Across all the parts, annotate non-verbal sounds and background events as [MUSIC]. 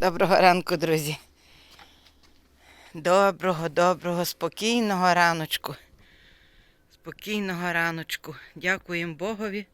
Доброго ранку, друзі. Доброго, доброго, спокійного раночку. Спокійного раночку. Дякуємо Богові,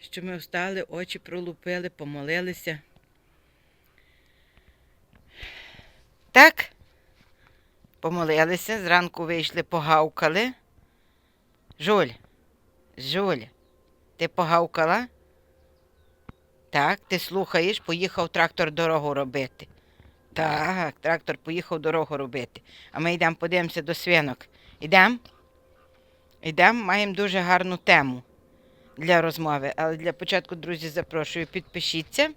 що ми встали, очі пролупили, помолилися. Так, помолилися, зранку вийшли, погавкали. Жуль, Жуля, ти погавкала? Так, ти слухаєш, поїхав трактор дорогу робити. Так, трактор поїхав дорогу робити. А ми йдемо подивимося до свинок. Йдемо? Йдемо, маємо дуже гарну тему для розмови. Але для початку, друзі, запрошую, підпишіться,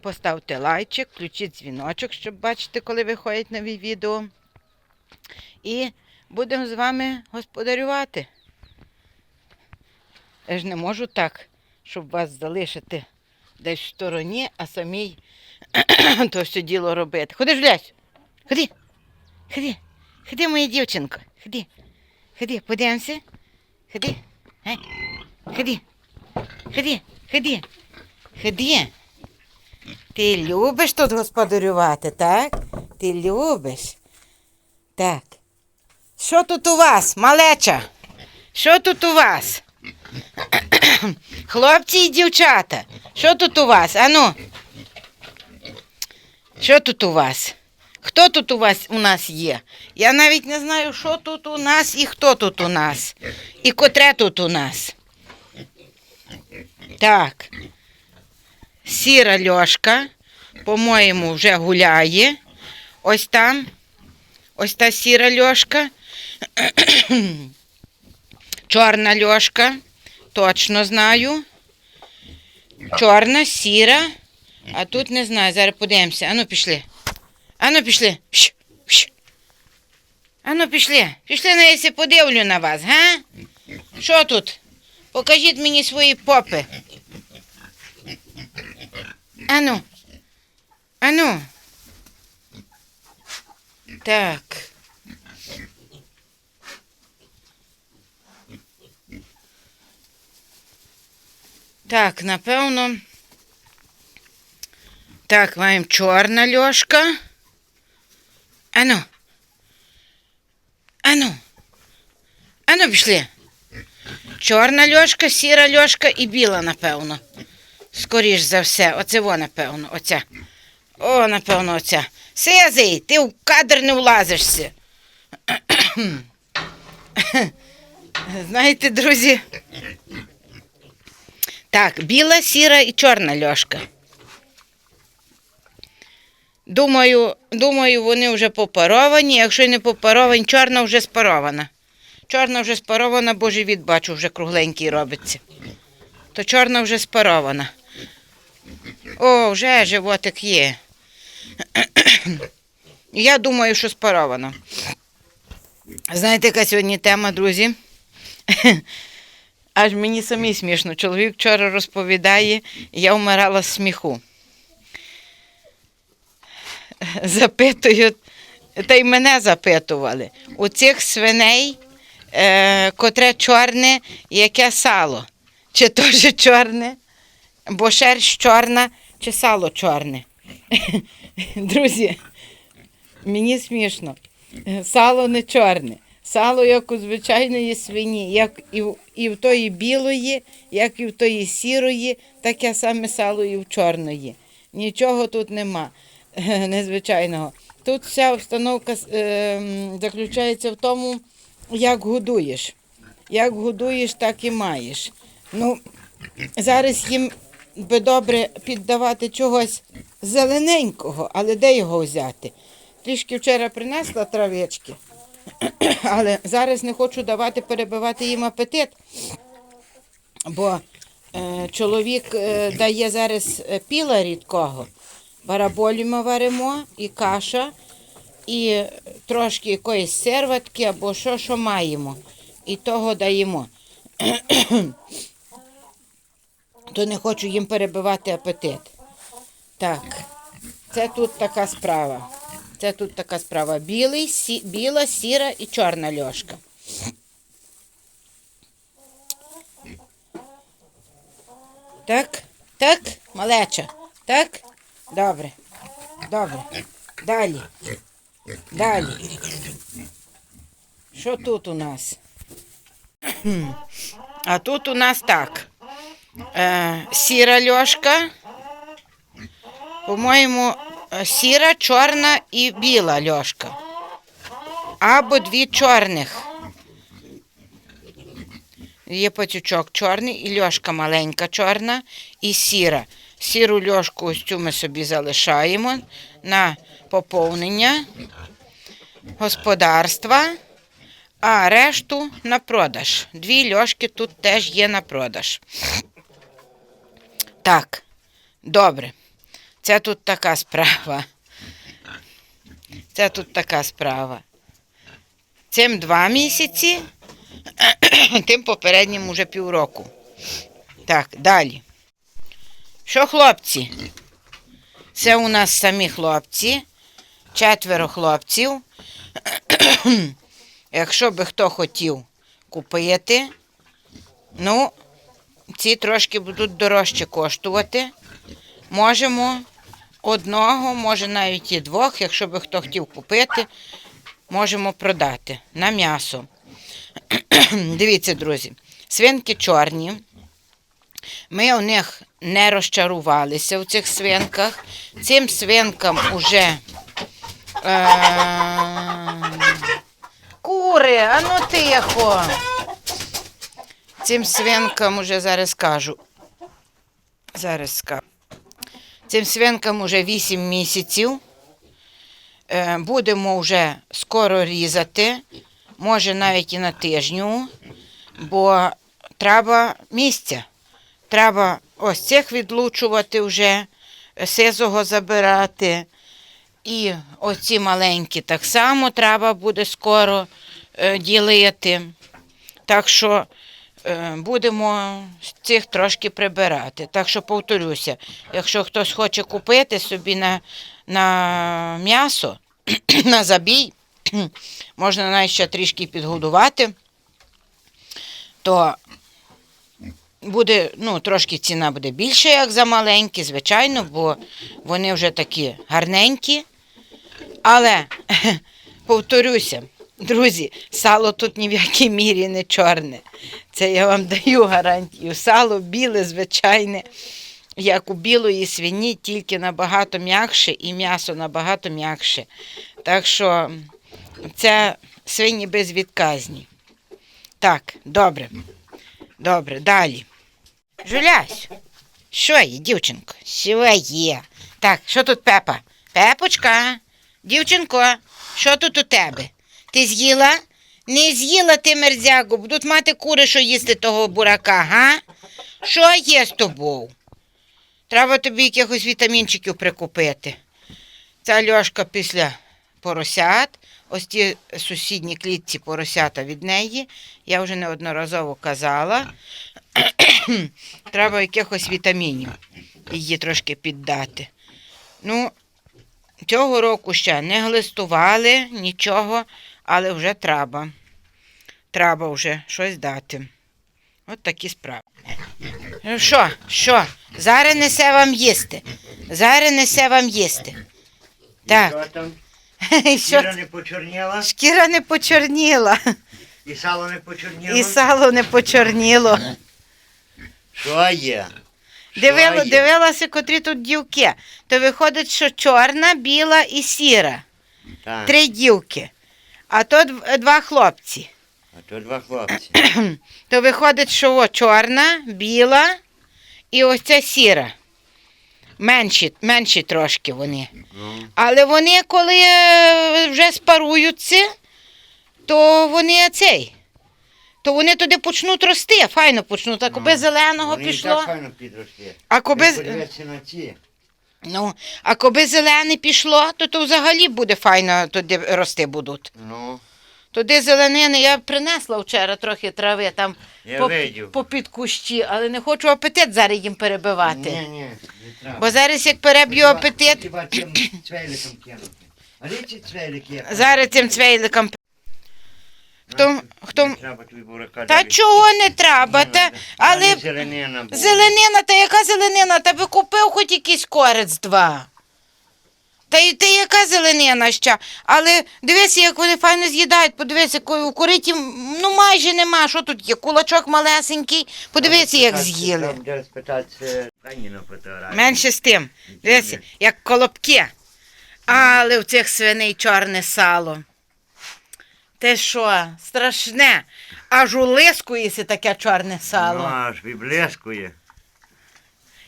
поставте лайчик, включіть дзвіночок, щоб бачити, коли виходять нові відео. І будемо з вами господарювати. Я ж не можу так, щоб вас залишити десь в стороні, а самій [CLEARS THROAT] то все діло робити. Ходи ж лязь. Ходи. Ходи. Ходи, моя дівчинко. Ходи. Ходи, подивимося. Ходи. Гей. Ходи. Ходи. Ходи. Ходи. Ти любиш тут господарювати, так? Ти любиш. Так. Що тут у вас, малеча? Що тут у вас? [CLEARS THROAT] Хлопці і дівчата, що тут у вас? Ану? Що тут у вас? Хто тут у вас у нас є? Я навіть не знаю, що тут у нас і хто тут у нас. І котре тут у нас. Так. Сіра льошка, по-моєму, вже гуляє. Ось там. Ось та сіра льошка. [CLEARS THROAT] Чорна льошка. Точно знаю. Чорна, сіра. А тут не знаю, зараз подивимося. Ану пішли. Ану пішли. Пш, пш. Ану пішли. Пішли на я подивлю на вас, га? Що тут? Покажіть мені свої попи. Ану. Ану. Так. Так, напевно. Так, маємо чорна льошка. Ану. Ану. Ану, пішли. Чорна льошка, сіра льошка і біла, напевно. Скоріш за все. Оце во, напевно, оця. О, напевно, оця. Сизий, ти в кадр не влазишся. [COUGHS] Знаєте, друзі. Так, біла, сіра і чорна льошка. Думаю, думаю, вони вже попаровані. Якщо не попаровані, чорна вже спарована. Чорна вже спарована, бо живіт бачу, вже кругленький робиться. То чорна вже спарована. О, вже животик є. [CLEARS THROAT] Я думаю, що спарована. Знаєте, яка сьогодні тема, друзі? [LAUGHS] Аж мені самі смішно. Чоловік вчора розповідає, я вмирала з сміху. Запитують, та й мене запитували. У цих свиней, е, котре чорне, яке сало? Чи теж чорне? Бо шерсть чорна, чи сало чорне? [LAUGHS] Друзі, мені смішно. Сало не чорне. Сало, як у звичайної свині, як і в, і в тої білої, як і в тої сірої, таке саме сало і в чорної. Нічого тут нема [LAUGHS] незвичайного. Тут вся установка е, заключається в тому, як годуєш. Як годуєш, так і маєш. Ну, зараз їм би добре піддавати чогось зелененького, але де його взяти? Трішки вчора принесла травички, [CLEARS THROAT] але зараз не хочу давати перебивати їм апетит, бо е, чоловік е, дає зараз е, піла рідкого. Бараболі ми варимо і каша, і трошки якоїсь серватки або що, що маємо. І того даємо. [CLEARS THROAT] То не хочу їм перебивати апетит. Так, це тут така справа. Це тут така справа. Білий, сі, біла, сіра і чорна льошка. Так, так, малеча, так? Добре. Добре. Далі. Далі. Що тут у нас? А тут у нас так. Е, сіра льошка. По-моєму, сіра, чорна і біла льошка. Або дві чорних. Є пацючок чорний і льошка маленька чорна і сіра. Сіру льошку ось цю ми собі залишаємо на поповнення господарства, а решту на продаж. Дві льошки тут теж є на продаж. Так, добре. Це тут така справа. Це тут така справа. Цим два місяці, [COUGHS] тим попереднім уже півроку. Так, далі. Що, хлопці? Це у нас самі хлопці, четверо хлопців. [COUGHS] Якщо би хто хотів купити, ну, ці трошки будуть дорожче коштувати. Можемо одного, може навіть і двох, якщо би хто хотів купити, можемо продати на м'ясо. [CLEARS THROAT] Дивіться, друзі, свинки чорні. Ми у них не розчарувалися у цих свинках. Цим свинкам уже. Е... Кури, а ну тихо. Цим свинкам уже зараз скажу. Зараз скажу. Цим свинкам уже 8 місяців. Е, Будемо вже скоро різати, може навіть і на тижню, бо треба місця. Треба ось цих відлучувати вже, сизого забирати. І оці маленькі так само треба буде скоро е, ділити. Так що будемо з цих трошки прибирати. Так що повторюся, якщо хтось хоче купити собі на, на м'ясо, [CLEARS THROAT] на забій, [CLEARS THROAT] можна навіть ще трішки підгодувати, то буде, ну, трошки ціна буде більша, як за маленькі, звичайно, бо вони вже такі гарненькі. Але, [CLEARS THROAT] повторюся, друзі, сало тут ні в якій мірі не чорне. Це я вам даю гарантію. Сало біле, звичайне, як у білої свині, тільки набагато м'якше і м'ясо набагато м'якше. Так що це свині безвідказні. Так, добре. Добре, далі. Жулясь, що є, дівчинко? Що є? Так, що тут Пепа? Пепочка, дівчинко, що тут у тебе? Ти з'їла? Не з'їла ти мерзягу, будуть мати кури, що їсти того бурака, га? Що є з тобою? Треба тобі якихось вітамінчиків прикупити. Ця льошка після поросят, ось ті сусідні клітці поросята від неї, я вже неодноразово казала. [CLEARS THROAT] Треба якихось вітамінів її трошки піддати. Ну, цього року ще не глистували нічого, але вже треба. Треба вже щось дати. От такі справи. Ну що, що? Зараз несе вам їсти. Зараз несе вам їсти. Так. Що там? [LAUGHS] Шкіра не почорніла, Шкіра не почорніла, і сало не почорніло. і сало не почорніло. Що є? Дивила, дивилася, котрі тут дівки. То виходить, що чорна, біла і сіра. Так, Три дівки. А то два хлопці. а то два хлопці. [CLEARS THROAT] То виходить, що о, чорна, біла і ось ця сіра. Менші, менші трошки вони. Ну, Але вони, коли е, вже спаруються, то вони цей. То вони туди почнуть рости, файно почнуть. А коби Ну, зеленого вони пішло. так файно підросте. А коби, на ці. Ну, а коби зелене пішло, то, то взагалі буде файно туди рости будуть. Ну, Туди зеленини я принесла вчора трохи трави там я по, видів. по кущі, але не хочу апетит зараз їм перебивати. Ні, ні, не треба. Бо зараз як переб'ю апетит, Хіба цим цвейликом кинути. А ці є? зараз цим цвейликом. Хто, Не хто... треба тобі бурака Та чого не треба? Та, Та але не зеленина була. зеленина, та яка зеленина? Та би купив хоч якийсь корець два. Та й ти яка зеленина ще? Але дивися, як вони файно з'їдають. Подивися, у куриті ну майже нема. Що тут є? Кулачок малесенький. Подивися, як з'їли. Там де на. Менше з тим. Дивися, як колобки. Але в цих свиней чорне сало. Те що, страшне. Аж улискується таке чорне Ну, сало. аж виблескує.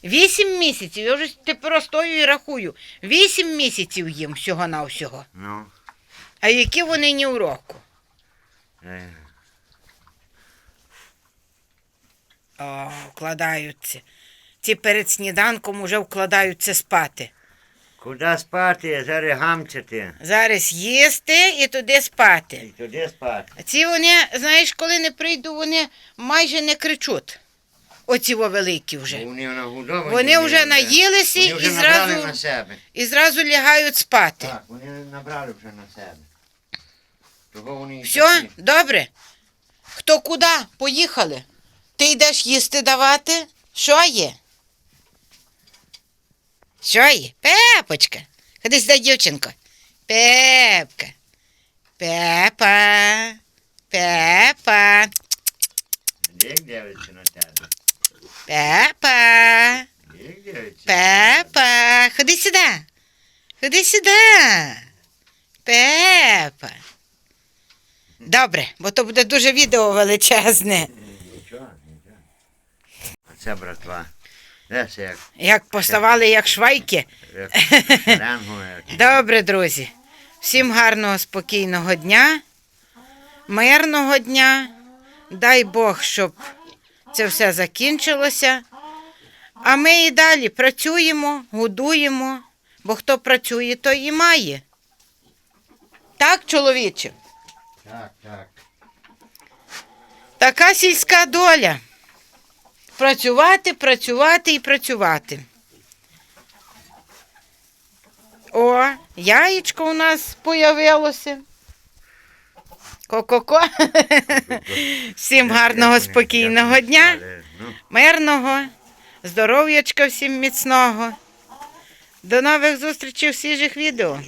Вісім місяців, я вже тепер стою і рахую. Вісім місяців їм всього на всього. Ну, А які вони ні в року? е, О, вкладаються. Ці перед сніданком уже вкладаються спати. Куди спати, зараз гамчати. Зараз їсти і туди спати. І туди спати. А ці вони, знаєш, коли не прийду, вони майже не кричуть. Оці великі вже. Вони нагодовані. Вони вже наїлися Вони і вже набрали зразу, на себе. і зразу лягають спати. Так, вони набрали вже на себе. Того вони і Все, такі. добре. Хто куди? Поїхали. Ти йдеш їсти давати? Що є? Що є? Пепочка. Ходи сюди, дівчинко. Пепка. Пепа. Пепа. Як дивиться на тебе? Пепа. Як дивиться? Пепа. Ходи сюди. Ходи сюди. Пепа. Добре, бо то буде дуже відео величезне. Нічого, нічого. А це, братва. Десь як, Як поставали як швайки. як шеренгу, як. Добре, друзі. Всім гарного, спокійного дня, мирного дня. Дай Бог, щоб це все закінчилося. А ми і далі працюємо, годуємо, бо хто працює, той і має. Так, чоловіче? Так, так. Така сільська доля. Працювати, працювати і працювати. О, яєчко у нас появилося. Ко-ко-ко. [LAUGHS] Всім гарного, спокійного дня, мирного, здоров'ячка всім міцного. До нових зустрічей в свіжих відео.